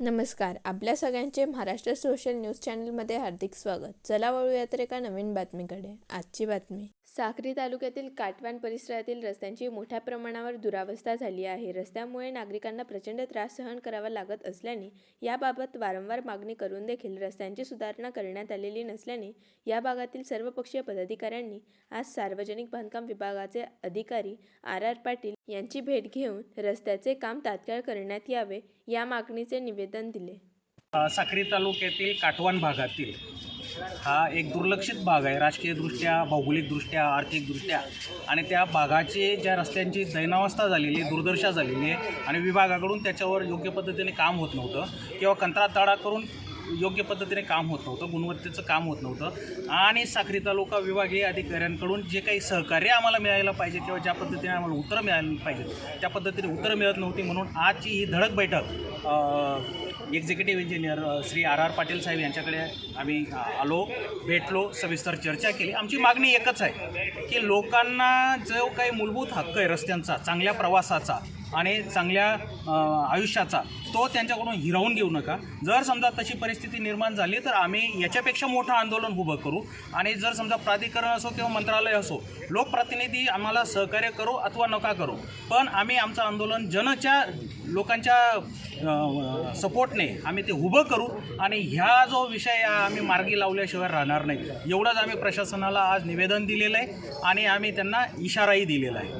नमस्कार. आपल्या सगळ्यांचे महाराष्ट्र सोशल न्यूज चॅनलमध्ये हार्दिक स्वागत. चला वळूया तर एका नवीन बातमीकडे. आजची बातमी. साक्री तालुक्यातील काटवान परिसरातील रस्त्यांची मोठ्या प्रमाणावर दुरावस्था झाली आहे. रस्त्यामुळे नागरिकांना प्रचंड त्रास सहन करावा लागत असल्याने याबाबत वारंवार मागणी करून देखील रस्त्यांची सुधारणा करण्यात आलेली नसल्याने या भागातील सर्वपक्षीय पदाधिकाऱ्यांनी आज सार्वजनिक बांधकाम विभागाचे अधिकारी आर आर पाटील यांची भेट घेऊन रस्त्याचे काम तात्काळ करण्यात यावे या मागणीचे निवेदन दिले. साक्री तालुक्यातील काठवान भागातील हा एक दुर्लक्षित भाग आहे. राजकीयदृष्ट्या भौगोलिकदृष्ट्या आर्थिकदृष्ट्या आणि त्या भागाची ज्या रस्त्यांची दैनावस्था झालेली आहे दुर्दशा झालेली आहे आणि विभागाकडून त्याच्यावर योग्य पद्धतीने काम होत नव्हतं. किंवा कंत्राटदारा करून योग्य पद्धतीने काम होत नव्हतं गुणवत्तेचं काम होत नव्हतं. आणि साखरी तालुका विभागीय अधिकाऱ्यांकडून जे काही सहकार्य आम्हाला मिळायला पाहिजे किंवा ज्या पद्धतीने आम्हाला उत्तरं मिळायला पाहिजे त्या पद्धतीने उत्तरं मिळत नव्हती म्हणून आजची ही धडक बैठक executive engineer Shri R R Patil साहेब यांच्याकडे आम्ही आलो भेटलो सविस्तर चर्चा केली. आमची मागणी एकच आहे की लोकांना जो काही मूलभूत हक्क आहे रस्त्यांचा चांगल्या प्रवासाचा आणि चांगल्या आयुष्याचा तो त्यांच्याकडून हिरावून घेऊ नका. जर समजा तशी परिस्थिती निर्माण झाली तर आम्ही याच्यापेक्षा मोठं आंदोलन उभं करू. आणि जर समजा प्राधिकरण असो किंवा मंत्रालय असो लोकप्रतिनिधी आम्हाला सहकार्य करू अथवा नका करू. पण आम्ही आमचं आंदोलन जनच्या लोकांच्या सपोर्टने आम्ही ते उभं करू. आणि ह्या जो विषय आम्ही मार्गी लावल्याशिवाय राहणार नाही. एवढंच आम्ही प्रशासनाला आज निवेदन दिलेलं आहे. आणि आम्ही त्यांना इशाराही दिलेला आहे.